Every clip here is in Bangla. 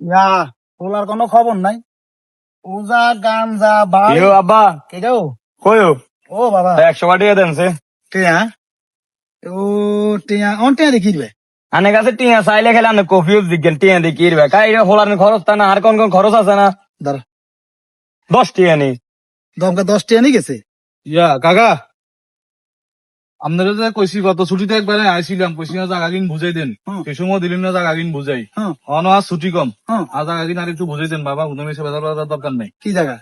ইয়া ওলার কোনো খবর নাই। ওজা গাঞ্জা ভাই ইয়ো আব্বা। কে যাও কয়ো ও? বাবা। একশো টাকা দেন সে। টিয়া? ও টিয়া অন টিয়া দেখি দিবে আনে কাছে টিয়া চাইলে খেলে আনে কফিও জিজ্ঞেন টিয়া কি রে কাই হোলার খরচ তা না আর কোন কোন খরচ আছে না? দাঁড়া। দশ টিয়া নি। দমকা দশ টিয়া নিয়ে গেছে? ইয়া কাকা। আপনারা যে কইছি গত ছুটিতে একবারে আইছিলাম কইছি না কিন বুঝাই দেন। সে সময় দিলেন না কিন বুঝাই অন আজ ছুটি কম। আর জায়গা কিন আর একটু বুঝাই দেন বাবা উদমে সে বেজার দরকার নেই। কি জায়গা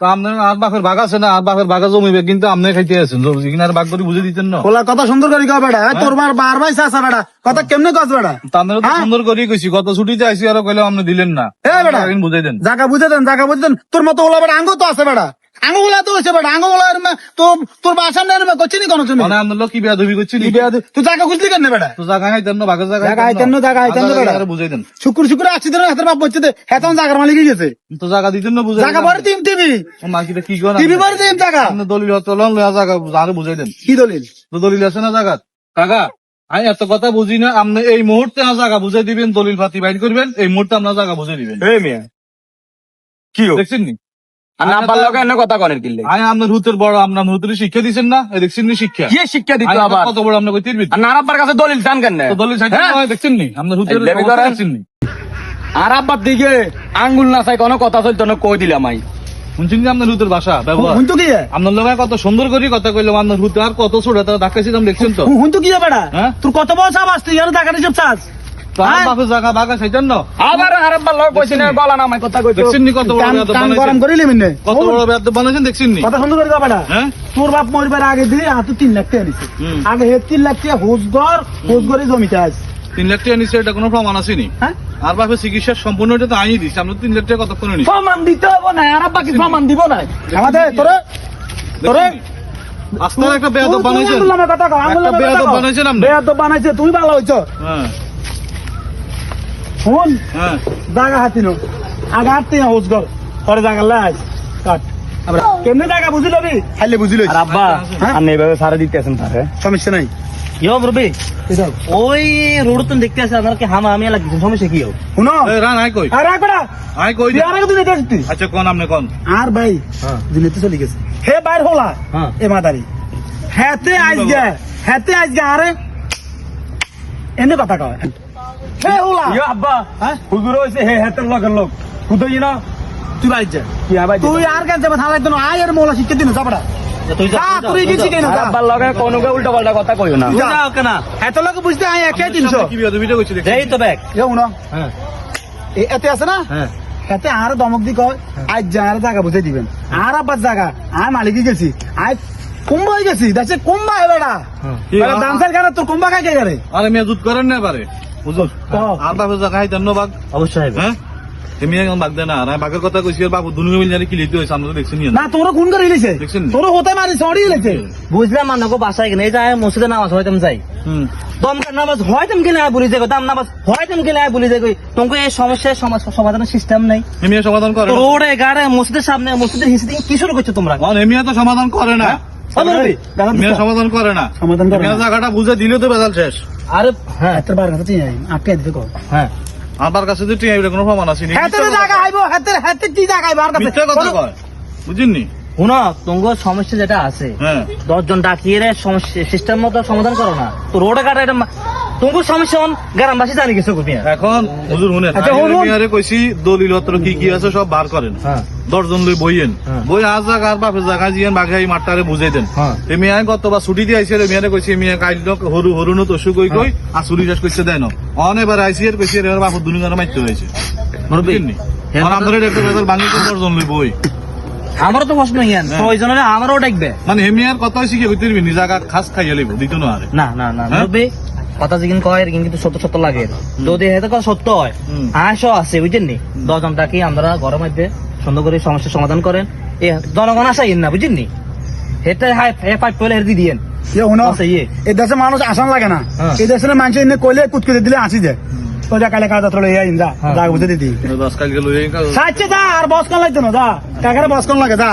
তা আপনার আর বাপের ভাগ আছে না আর বাপের ভাগা জমিবে কিন্তু আপনি খাইতে আছেন। আর ভাগ করে বুঝে দিতেন না। ওলার কথা সুন্দর করে কও বেটা তোর বার বার ভাই চাচা বেটা। কথা কেমনে কস বেটা? তা আপনারা তো? সুন্দর কইছি গত ছুটিতে আইসি আর কইলে আপনি দিলেন না। এ বেটা। বুঝাই দেন। জায়গা বুঝে দেন জায়গা বুঝে দেন। তোর মতো ওলা বেটা আঙ্গো তো আছে বেটা। তো বেটা তো তোর বাসা নেই না করছিনি কোন তুমি মানে আপনার কি বেয়া ধবি করছি কি বিয়া দি- তুই জায়গা খুঁজলি কেন বেটা? তো জায়গা খাইতেন না ভাগের জায়গা জায়গা আইতেন জায়গা আইতেন না, বেটা। বুঝাই দেন। শুকুর শুকুর আসছি ধরে হাতের বাপ বলছে জায়গার মালিক গেছে। তো জায়গা দিতেন না বুঝাই জায়গা ভরে দিম টিভি। কি টিভি ভরে দিম জায়গা। আপনি দলিল হতে লন লয়া জায়গা আরে বুঝাই দেন। কি দলিল? তো দলিল আছে না জায়গা কাকা আমি এত কথা বুঝি না আপনি এই মুহূর্তে জায়গা বুঝাই দিবেন দলিল পাতি বাইর করবেন এই মুহূর্তে আপনার জায়গা বুঝাই দিবেন। এই মিয়া কি হো দেখছেন নি? আর আব্বার লোকে এনে কথা কনের কিনলে আমি আপনার হুতের বড় আপনার হুতের শিক্ষা দিচ্ছেন না? দেখছেন নি শিক্ষা? কি শিক্ষা দিত আবার? কত বড় আপনার কইতে আর নার আব্বার কাছে দলিল চান কেন? দলিল সাইড হ্যাঁ? দেখছেন নি? আপনার হুতের এই লেবি অবস্থা করেন? দেখছেন নি? আর আব্বার দিকে আঙ্গুল না চাই কোনো কথা চলতো না কই দিলাম আই শুনছেন কি আপনার হুতের ভাষা ব্যবহার। কি? আপনার লোক কত সুন্দর করে কথা কইলাম আপনার হুতে আর কত ছোট তারা দেখাইছিলাম দেখছেন তো? কি হ্যাঁ? তোর কত বড় সাপ আসতে ইয়ার জায়গা সব চাস হ্যাঁ? মিনে হ্যাঁ? তোর বাপ মরবার আগে দিয়ে হাতে তিন লাখ টাকা নিছে আগে হে তিন লাখ টাকা হোস ঘর জমিতে আস তিন লাখ টাকা নিচ্ছে এটা কোনো প্রমাণ আসেনি। হ্যাঁ? আর বাপের চিকিৎসার সম্পূর্ণ এটা তো আইনি দিচ্ছে আমরা তিন লাখ টাকা কতক্ষণে প্রমাণ দিতে হবে না আর আব্বা কি প্রমাণ দিব না? আমাদের তোরে তোরে। আস্তার একটা বেয়াদব বানাইছেন। একটা বেয়াদব। বানাইছেন। বেয়াদব বানাইছে তুমি ভালো হইছো। হ্যাঁ। শুন হ্যাঁ। জায়গা হাতি নো। আগে হাতে হোস ঘর পরে জায়গা লাজ কাট। কেমনে জায়গা বুঝি লবি? খাইলে বুঝি লই আর আব্বা হ্যাঁ? আপনি এভাবে সারা তারে সমস্যা নাই। ইয়ো রবি ওই রোড তো দেখতে আছে আপনার কি হামা আমি লাগছে সমস্যা কি হোক শুনো। রান আই কই? আর বেটা আই কই তুই আর আগে তুই? দেখে আসতি আচ্ছা কোন আপনি কোন? আর ভাই হ্যাঁ। দিনে চলে গেছে। হে বাইর হলা। হ্যাঁ। এ মাদারি। হেতে আজ গে হেতে আজ গে আরে। এনে কথা কয়। হে হলা ইয়ো আব্বা হ্যাঁ? হুজুর হইছে হে হেতের লগের লোক। হুদই না? তুই বাইর যা। কি আবার তুই আর কেন যাবে? থালার জন্য আয় এর মোলা শিখতে দিন যাবড়া তুই যা তুই গেছি কেন আর আব্বার লগে উল্টা পাল্টা কথা কইও না। যাও কেনা। এত লোক বুঝতে আয় একে তিনশো। কি বেয়াদবিটা কইছি দেখছেন এই তো ব্যাগ। এ উনো হ্যাঁ। এ এতে আছে না? হ্যাঁ। এতে আর দমক দি কয় আজ যা আর জায়গা বুঝে দিবেন। আর আবার জায়গা আর মালিকই গেছি। আজ কুম্বা হয়ে গেছি দেখছে কুম্বা হে বেড়া কি বেড়া দামসার কারণে তোর কুম্বা খাই কে করে আরে মেয়ে দুধ করেন না। আর বাপের জায়গা খাইতেন না বাঘ অবশ্যই হ্যাঁ? এমনি এখন বাঘ দেয় আর বাঘের কথা কইছি বাবু দুনু মিল জানি কি লিখতে হয়েছে আমরা তো দেখছি না তোর খুন করে ইলেছে তোর হতে মারি সরি ইলেছে বুঝলাম বাসায় কিনে এই যে মসজিদে নামাজ হয়তাম যাই। দমকার নামাজ হয়তাম কিনা বলি যাই দাম নামাজ হয়তাম কিনা বলি যাই তোমাকে এই সমস্যার সমাজ- সমাধানের সিস্টেম নাই। সমাধান করে তো না। রোডে গাড়ে মসজিদের সামনে মসজিদের হিসেবে কি শুরু করছ তোমরা? অন তো সমাধান করে না। সমাধান করে। না। সমাধান করে জায়গাটা বুঝে দিলে তো বেজাল শেষ। আরে হ্যাঁ হাতের বার কথা চিনি আটকে দিতে কো। হ্যাঁ। আমার কাছে তো কোনো প্রমাণ আছে হাতের জায়গা আইবো হাতের হাতে কি জায়গা আইবো আর কাছে? মিথ্যা কথা কয়। বুঝিনি শুনো তোমার সমস্যা যেটা আছে হ্যাঁ। দশজন ডাকিয়ে রে সমস্যা সিস্টেম মতো সমাধান করো না। তো রোডে কাটা এটা তোমার সমস্যা হন গ্রামবাসী জানি গেছো কোথায় এখন হুজুর শুনেন আচ্ছা, আমি কইছি দলিল পত্র কি কি আছে সব বার করেন। হ্যাঁ। দশজন লই বইয়েন। হ্যাঁ। বই আজ যাক আর বাপের জায়গা জিয়েন বাঘাই মাঠটারে বুঝাই দেন। হ্যাঁ। এমিয়ায় গতবার ছুটি দিয়ে আইছে এমিয়ারে কইছি এমিয়া কাইল হরু হরু নো তসু কই কই আর ছুটি শেষ কইছে দেন অন এবার আইসি এর কইছে এবার বাপের দুনি গানে মাইতে হয়েছে? হ্যাঁ, আর বই। আমারও তো প্রশ্ন ইয়ান। ছয়জনের আমারও ডাকবে। মানে এমিয়ার কথা হইছে কি হইতে নিজাগা খাস খাইয়া লইব দিত না আরে। না না না কথা যেদিন কয় এরকম কিন্তু সত্য সত্য লাগে। যদি হেতে কথা সত্য হয়। আশও আছে বুঝছেন নি? দশজন ডাকি আমরা ঘরের মধ্যে সুন্দর করে সমস্যার সমাধান করেন? এ জনগণ আসাই না বুঝছেন নি? হেতে হাই এ পাইপ পেলে হেদি দিয়েন। ইয়ে ইয়ে। এই দেশে মানুষ আসান লাগে না। হ্যাঁ। এই দেশের মানুষ এনে কইলে কুতকুতে দিলে আসি যায়। কালে কাজ হ্যাঁ। বুঝে দিদি সাচ্ছে আর বস কোন লাগতো না যা। কাকারে বস কোন লাগে যা।